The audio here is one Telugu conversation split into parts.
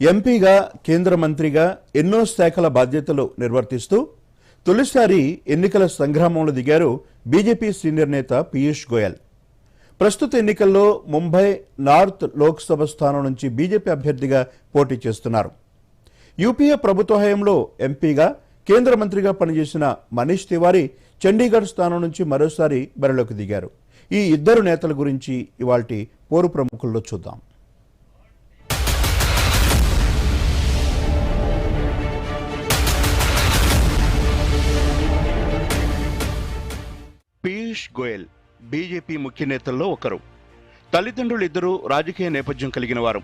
ఎంపీగా కేంద్ర మంత్రిగా ఎన్నో శాఖల బాధ్యతలు నిర్వర్తిస్తూ తొలిసారి ఎన్నికల సంగ్రామంలో దిగారు బీజేపీ సీనియర్ నేత పీయూష్ గోయల్. ప్రస్తుత ఎన్నికల్లో ముంబై నార్త్ లోక్సభ స్థానం నుంచి బీజేపీ అభ్యర్థిగా పోటీ చేస్తున్నారు. యూపీఏ ప్రభుత్వ హయాంలో ఎంపీగా కేంద్ర మంత్రిగా పనిచేసిన మనీష్ తివారీ చండీగఢ్ స్థానం నుంచి మరోసారి బరిలోకి దిగారు. ఈ ఇద్దరు నేతల గురించి ఇవాల్టి పోరు ప్రముఖుల్లో చూద్దాం. పీయూష్ గోయల్ బీజేపీ ముఖ్య నేతల్లో ఒకరు. తల్లిదండ్రులు ఇద్దరూ రాజకీయ నేపథ్యం కలిగిన వారు.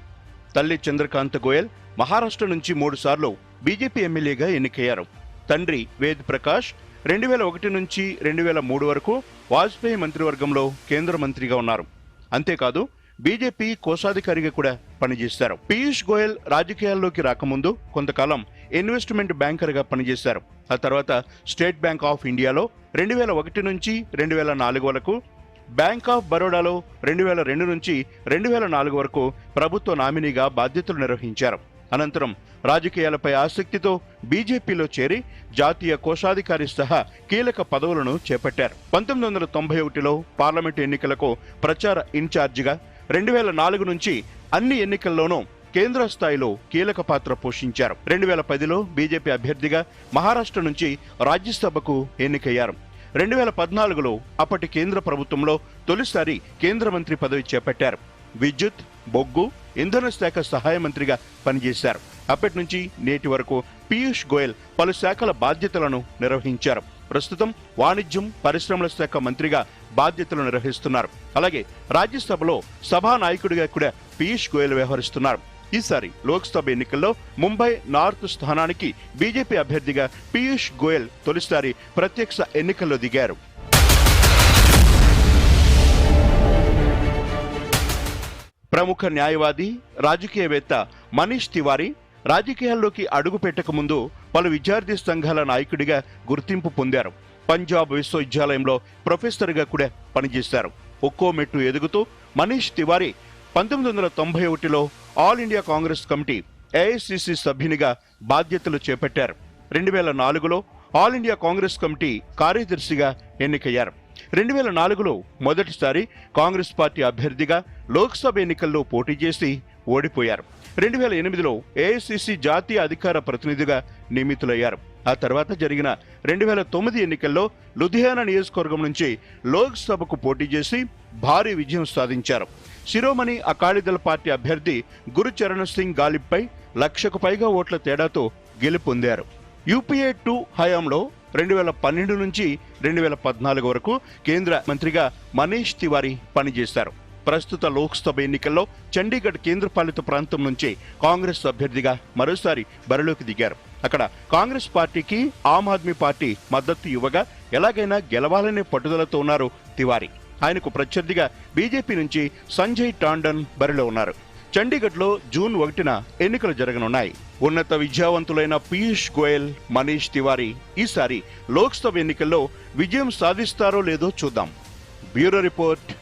తల్లి చంద్రకాంత్ గోయల్ మహారాష్ట్ర నుంచి మూడు సార్లు బీజేపీ ఎమ్మెల్యేగా ఎన్నికయ్యారు. తండ్రి వేద్ ప్రకాష్ రెండు వేల ఒకటి నుంచి రెండు వేల మూడు వరకు వాజ్పేయి మంత్రివర్గంలో కేంద్ర మంత్రిగా ఉన్నారు. అంతేకాదు బీజేపీ కోశాధికారిగా కూడా పనిచేశారు పీయూష్ గోయల్ రాజకీయాల్లోకి రాకముందు కొంతకాలం ఇన్వెస్ట్మెంట్ బ్యాంకర్గా పనిచేశారు. ఆ తర్వాత స్టేట్ బ్యాంక్ ఆఫ్ ఇండియాలో రెండు వేల ఒకటి నుంచి రెండు వేల నాలుగు వరకు బ్యాంక్ ఆఫ్ బరోడాలో రెండు వేల రెండు నుంచి రెండు వేల నాలుగు వరకు ప్రభుత్వ నామినీగా బాధ్యతలు నిర్వహించారు. అనంతరం రాజకీయాలపై ఆసక్తితో బీజేపీలో చేరి జాతీయ కోశాధికారి సహా కీలక పదవులను చేపట్టారు. పంతొమ్మిది వందల తొంభై ఒకటిలో పార్లమెంటు ఎన్నికలకు ప్రచార ఇన్ఛార్జిగా రెండు వేల నాలుగు నుంచి అన్ని ఎన్నికల్లోనూ కేంద్ర స్థాయిలో కీలక పాత్ర పోషించారు. రెండు వేల పదిలో బీజేపీ అభ్యర్థిగా మహారాష్ట్ర నుంచి రాజ్యసభకు ఎన్నికయ్యారు. రెండు వేల పద్నాలుగులో అప్పటి కేంద్ర ప్రభుత్వంలో తొలిసారి కేంద్ర మంత్రి పదవి చేపట్టారు. విద్యుత్ బొగ్గు ఇంధన శాఖ సహాయ మంత్రిగా పనిచేశారు. అప్పటి నుంచి నేటి వరకు పీయూష్ గోయల్ పలు శాఖల బాధ్యతలను నిర్వహించారు. ప్రస్తుతం వాణిజ్యం పరిశ్రమల శాఖ మంత్రిగా బాధ్యతలు నిర్వహిస్తున్నారు. అలాగే రాజ్యసభలో సభా నాయకుడిగా కూడా పీయూష్ గోయల్ వ్యవహరిస్తున్నారు. ఈసారి లోక్సభ ఎన్నికల్లో ముంబై నార్త్ స్థానానికి బీజేపీ అభ్యర్థిగా పీయూష్ గోయల్ తొలిసారి ప్రత్యక్ష ఎన్నికల్లో దిగారు. ప్రముఖ న్యాయవాది రాజకీయవేత్త మనీష్ తివారీ రాజకీయాల్లోకి అడుగు పెట్టకముందు పలు విద్యార్థి సంఘాల నాయకుడిగా గుర్తింపు పొందారు. పంజాబ్ విశ్వవిద్యాలయంలో ప్రొఫెసర్గా కూడా పనిచేశారు. ఒక్కో మెట్టు ఎదుగుతూ మనీష్ తివారీ పంతొమ్మిది వందల తొంభై ఒకటిలో All India Congress Committee AICC సభ్యునిగా బాధ్యతలు చేపట్టారు. రెండు వేల నాలుగులో ఆల్ ఇండియా కాంగ్రెస్ కమిటీ కార్యదర్శిగా ఎన్నికయ్యారు. రెండు వేల నాలుగులో మొదటిసారి కాంగ్రెస్ పార్టీ అభ్యర్థిగా లోక్సభ ఎన్నికల్లో పోటీ చేసి ఓడిపోయారు. రెండు వేల ఎనిమిదిలో ఏఐసిసి జాతీయ అధికార ప్రతినిధిగా నియమితులయ్యారు. ఆ తర్వాత జరిగిన రెండు వేల తొమ్మిది ఎన్నికల్లో లుధియానా నియోజకవర్గం నుంచి లోక్సభకు పోటీ చేసి భారీ విజయం సాధించారు. శిరోమణి అకాలీదళ పార్టీ అభ్యర్థి గురుచరణ్ సింగ్ గాలిబ్పై లక్షకు పైగా ఓట్ల తేడాతో గెలుపొందారు. యూపీఏ టూ హయాంలో రెండు వేల పన్నెండు నుంచి రెండు వేల పద్నాలుగు వరకు కేంద్ర మంత్రిగా మనీష్ తివారీ పనిచేశారు. ప్రస్తుత లోక్సభ ఎన్నికల్లో చండీగఢ్ కేంద్రపాలిత ప్రాంతం నుంచి కాంగ్రెస్ అభ్యర్థిగా మరోసారి బరిలోకి దిగారు. అక్కడ కాంగ్రెస్ పార్టీకి ఆమ్ ఆద్మీ పార్టీ మద్దతు ఇవ్వగా ఎలాగైనా గెలవాలనే పట్టుదలతో ఉన్నారు తివారీ. ఆయనకు ప్రత్యర్థిగా బీజేపీ నుంచి సంజయ్ టాండన్ బరిలో ఉన్నారు. చండీగఢ్లో జూన్ ఒకటిన ఎన్నికలు జరగనున్నాయి. ఉన్నత విద్యావంతులైన పీయూష్ గోయల్ మనీష్ తివారీ ఈసారి లోక్సభ ఎన్నికల్లో విజయం సాధిస్తారో లేదో చూద్దాం. Bureau report